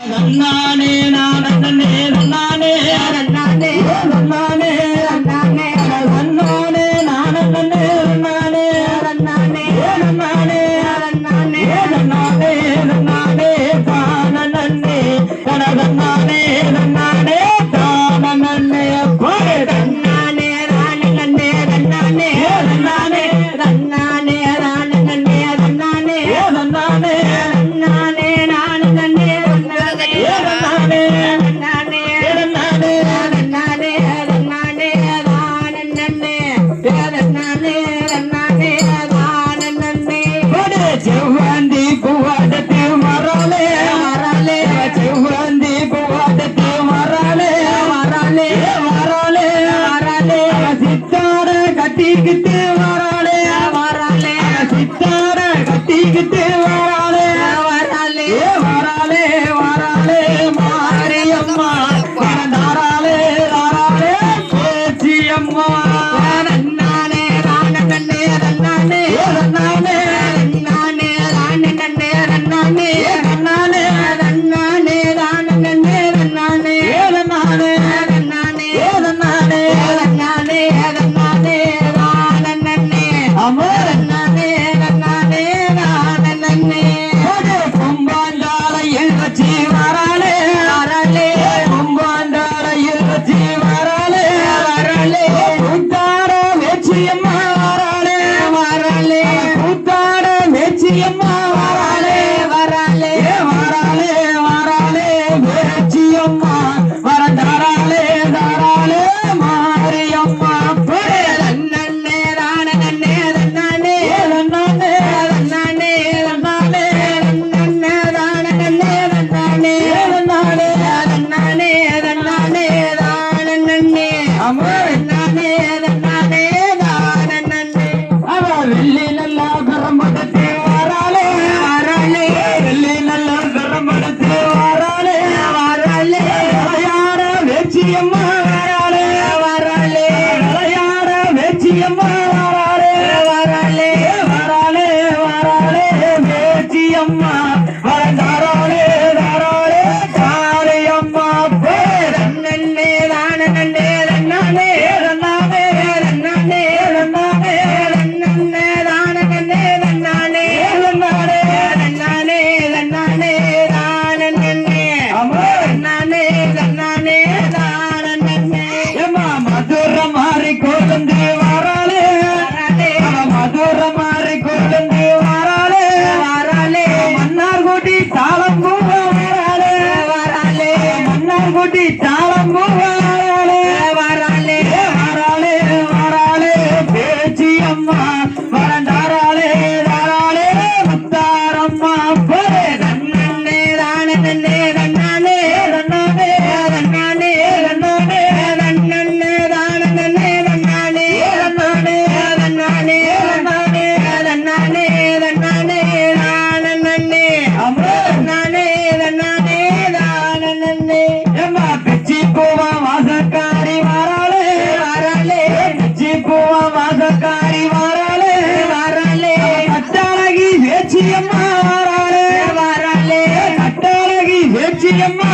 நன்னானே நானே நன்னானே நன்னானே நன்னானே நன்னானே வேச்சியம்மா Allah வேச்சியம்மா